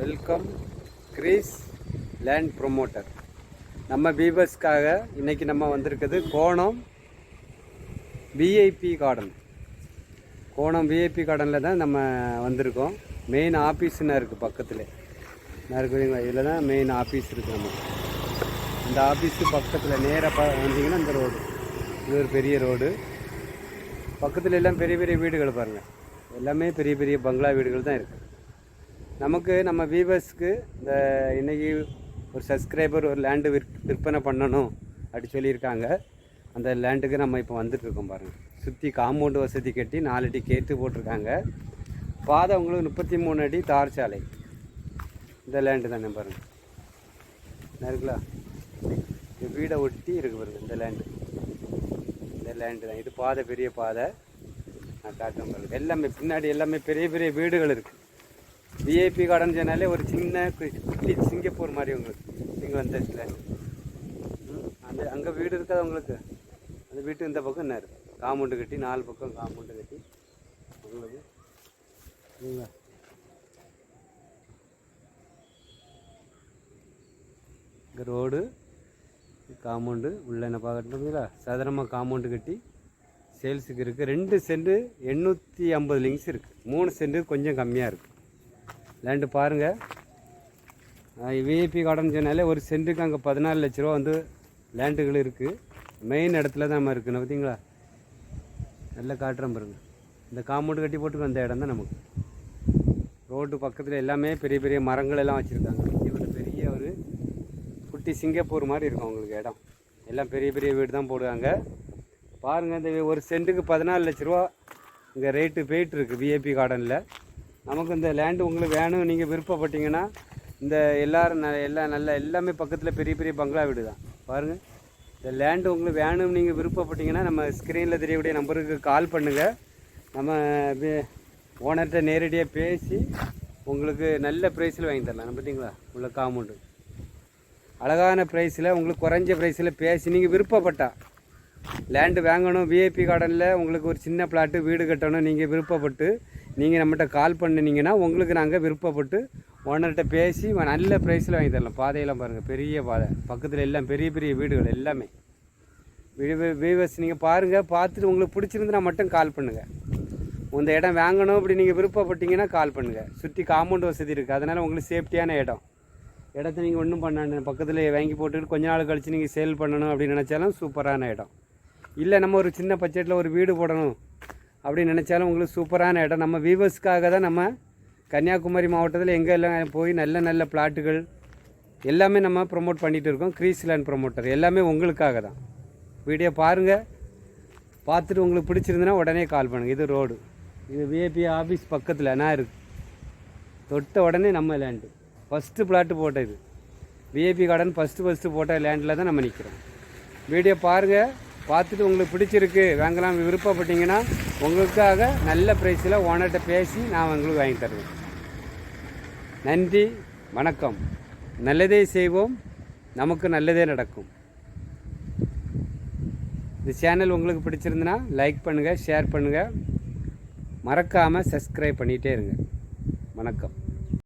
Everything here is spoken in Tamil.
வெல்கம் கிரீஸ் லேண்ட் ப்ரொமோட்டர் நம்ம பீபர்ஸ்க்காக இன்றைக்கி நம்ம வந்திருக்குது கோணம் விஐபி கார்டன் கோணம் விஐபி கார்டனில் தான் நம்ம வந்திருக்கோம். மெயின் ஆஃபீஸ்னா இருக்குது பக்கத்தில். நான் இருக்குதுங்களா இதில் தான் மெயின் ஆஃபீஸ் இருக்குது நமக்கு. இந்த ஆஃபீஸு பக்கத்தில் நேராக ப வந்தீங்கன்னா இந்த ரோடு இது ஒரு பெரிய ரோடு பக்கத்தில் எல்லாம் பெரிய பெரிய வீடுகள் பாருங்கள் எல்லாமே பெரிய பெரிய பங்களா வீடுகள் தான் இருக்குது நமக்கு நம்ம வியூவர்ஸ்க்கு இந்த இன்றைக்கி ஒரு சப்ஸ்கிரைபர் ஒரு லேண்டு விற் விற்பனை பண்ணணும் அப்படி சொல்லியிருக்காங்க. அந்த லேண்டுக்கு நம்ம இப்போ வந்துட்டுருக்கோம் பாருங்கள் சுற்றி காம்பவுண்டு வசதி கட்டி நாலு அடி கேட்டு போட்டிருக்காங்க. பாதை உங்களுக்கு முப்பத்தி மூணு அடி தார் சாலை. இந்த லேண்டு தானே பாருங்கள் என்ன இருக்குல்ல? இந்த வீடை ஒட்டி இருக்கு பாருங்க இந்த லேண்டு இந்த லேண்டு தான். இது பாதை பெரிய பாதை. நான் காட்டுறேன் பாருங்கள் எல்லாமே பின்னாடி எல்லாமே பெரிய பெரிய வீடுகள் இருக்குது விஐபி கார்டன் சொன்னாலே ஒரு சின்ன குட்டி சிங்கப்பூர் மாதிரி உங்களுக்கு நீங்கள் வந்த லேண்டு அந்த அங்கே வீடு இருக்காது உங்களுக்கு? அந்த வீட்டு இந்த பக்கம் என்ன இருக்குது காம்பவுண்டு கட்டி நாலு பக்கம் காம்பவுண்டு கட்டி. உங்களுக்கு? சரிங்களா? இங்கே ரோடு காம்பவுண்டு உள்ளே என்ன பார்க்கணுங்களா சதுரமாக காம்பவுண்டு கட்டி சேல்ஸுக்கு இருக்குது ரெண்டு சென்ட் எண்ணூற்றி ஐம்பது லிங்க்ஸ் இருக்குது மூணு சென்ட் கொஞ்சம் கம்மியாக இருக்குது லேண்டு பாருங்கள் விஐபி கார்டன் சொன்னாலே ஒரு சென்ட்டுக்கு அங்கே பதினாலு லட்ச ரூபா வந்து லேண்டுகள் இருக்குது மெயின் இடத்துல தான் நம்ம இருக்குன்னு பார்த்தீங்களா? நல்லா காட்டுறேன் பாருங்கள் இந்த காம்பவுண்டு கட்டி போட்டுக்க அந்த இடம் தான் நமக்கு. ரோட்டு பக்கத்தில் எல்லாமே பெரிய பெரிய மரங்கள் எல்லாம் வச்சுருக்காங்க. இவர் பெரிய ஒரு குட்டி சிங்கப்பூர் மாதிரி இருக்கும் உங்களுக்கு இடம். எல்லாம் பெரிய பெரிய வீடு தான் போடுவாங்க. பாருங்கள் இந்த ஒரு சென்ட்டுக்கு பதினாலு லட்ச ரூபா இங்கே ரேட்டு போயிட்டு இருக்கு விஐபி கார்டனில் நமக்கு இந்த லேண்டு உங்களுக்கு வேணும் நீங்கள் விருப்பப்பட்டீங்கன்னா இந்த எல்லோரும் ந எல்லாம் நல்ல எல்லாமே பக்கத்தில் பெரிய பெரிய பங்களா வீடு தான் பாருங்கள் இந்த லேண்டு உங்களுக்கு வேணும் நீங்கள் விருப்பப்பட்டீங்கன்னா நம்ம ஸ்க்ரீனில் தெரியக்கூடிய நம்பருக்கு கால் பண்ணுங்கள் நம்ம ஓனர்கிட்ட நேரடியாக பேசி உங்களுக்கு நல்ல ப்ரைஸில் வாங்கி தரலாம். பார்த்தீங்களா உள்ள காமௌண்டு அழகான ப்ரைஸில் உங்களுக்கு குறைஞ்ச ப்ரைஸில் பேசி நீங்கள் விருப்பப்பட்டா லேண்டு வாங்கணும். விஐபி கார்டனில் உங்களுக்கு ஒரு சின்ன பிளாட்டு வீடு கட்டணும் நீங்கள் விருப்பப்பட்டு நீங்கள் நம்மகிட்ட கால் பண்ணினீங்கன்னா உங்களுக்கு நாங்கள் விருப்பப்பட்டு ஓனர்கிட்ட பேசி நல்ல ப்ரைஸில் வாங்கி தரலாம். பாதையெல்லாம் பாருங்கள் பெரிய பாதை. பக்கத்தில் எல்லாம் பெரிய பெரிய வீடுகள் எல்லாமே. வீவர்ஸ் நீங்கள் பாருங்கள் பார்த்துட்டு உங்களுக்கு பிடிச்சிருந்துன்னா மட்டும் கால் பண்ணுங்கள் இந்த இடம் வாங்கணும் அப்படி நீங்கள் விருப்பப்பட்டீங்கன்னா கால் பண்ணுங்கள் சுற்றி காம்பவுண்ட் வசதி இருக்குது அதனால் உங்களுக்கு சேஃப்டியான இடம். இடத்த நீங்கள் ஒன்றும் பண்ண பக்கத்தில் வாங்கி போட்டுட்டு கொஞ்ச நாள் கழித்து நீங்கள் சேல் பண்ணணும் அப்படின்னு நினச்சாலும் சூப்பரான இடம். இல்லை நம்ம ஒரு சின்ன பட்ஜெட்டில் ஒரு வீடு போடணும். அப்படின்னு நினச்சாலும் உங்களுக்கு சூப்பரான இடம். நம்ம வியூவர்ஸ்க்காக தான் நம்ம கன்னியாகுமரி மாவட்டத்தில் எங்கே எல்லாம் போய் நல்ல நல்ல பிளாட்டுகள் எல்லாமே நம்ம ப்ரொமோட் பண்ணிகிட்டு இருக்கோம். க்ரீஸ் லேண்ட் ப்ரொமோட்டர் எல்லாமே உங்களுக்காக தான். வீடியோ பாருங்கள் பார்த்துட்டு உங்களுக்கு பிடிச்சிருந்துன்னா உடனே கால் பண்ணுங்கள் இது ரோடு இது விஐபி ஆஃபீஸ் பக்கத்தில் நான் இருக்கு. தொட்ட உடனே நம்ம லேண்டு ஃபஸ்ட்டு பிளாட்டு போட்ட இது விஐபி கார்டன் ஃபஸ்ட்டு ஃபஸ்ட்டு போட்ட லேண்டில் தான் நம்ம நிற்கிறோம் வீடியோ பாருங்கள் பார்த்துட்டு உங்களுக்கு பிடிச்சிருக்கு வாங்கலாம் விருப்பப்பட்டீங்கன்னா உங்களுக்காக நல்ல ப்ரைஸில் ஓனர்கிட்ட பேசி நான் உங்களுக்கு வாங்கி தருவேன். நன்றி வணக்கம். நல்லதே செய்வோம் நமக்கு நல்லதே நடக்கும். இந்த சேனல் உங்களுக்கு பிடிச்சிருந்துன்னா லைக் பண்ணுங்கள் ஷேர் பண்ணுங்கள் மறக்காமல் சப்ஸ்கிரைப் பண்ணிகிட்டே இருங்க. வணக்கம்.